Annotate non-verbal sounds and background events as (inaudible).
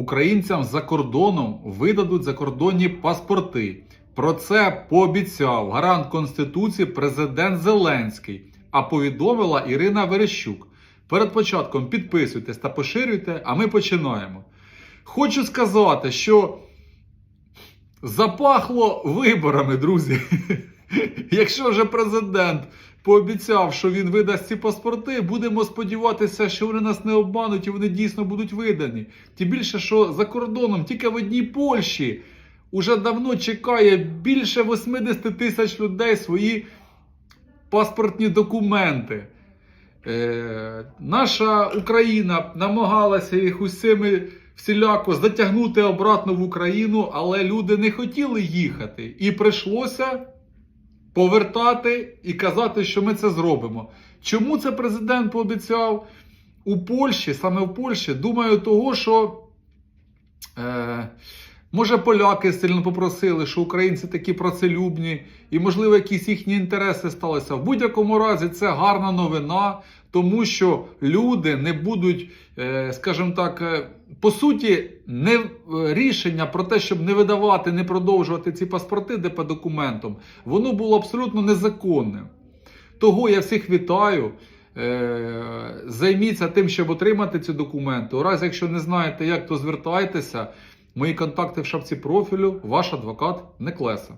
українцям за кордоном видадуть закордонні паспорти. Про це пообіцяв гарант Конституції президент Зеленський, а повідомила Ірина Верещук. Перед початком підписуйтесь та поширюйте, а ми починаємо. Хочу сказати, що запахло виборами, друзі. (laughs) Якщо вже президент пообіцяв, що він видасть ці паспорти, будемо сподіватися, що вони нас не обмануть і вони дійсно будуть видані. Тим більше, що за кордоном тільки в одній Польщі уже давно чекає більше 80 тисяч людей свої паспортні документи. Е, наша Україна намагалася їх усіми всіляко затягнути обратно в Україну, але люди не хотіли їхати. І прийшлося повертати і казати, що ми це зробимо. Чому це президент пообіцяв у Польщі, саме в Польщі? Думаю, того, що. Е, Може, поляки сильно попросили, що українці такі працелюбні, і, можливо, якісь їхні інтереси сталися. В будь-якому разі це гарна новина, тому що люди не будуть, е, скажімо так, е, по суті, не е, рішення про те, щоб не видавати, не продовжувати ці паспорти ДП документом, воно було абсолютно незаконним. Того я всіх вітаю. Займіться тим, щоб отримати ці документи. У разі, якщо не знаєте, як, то звертайтеся. Мої контакти в шапці профілю, ваш адвокат Неклеса.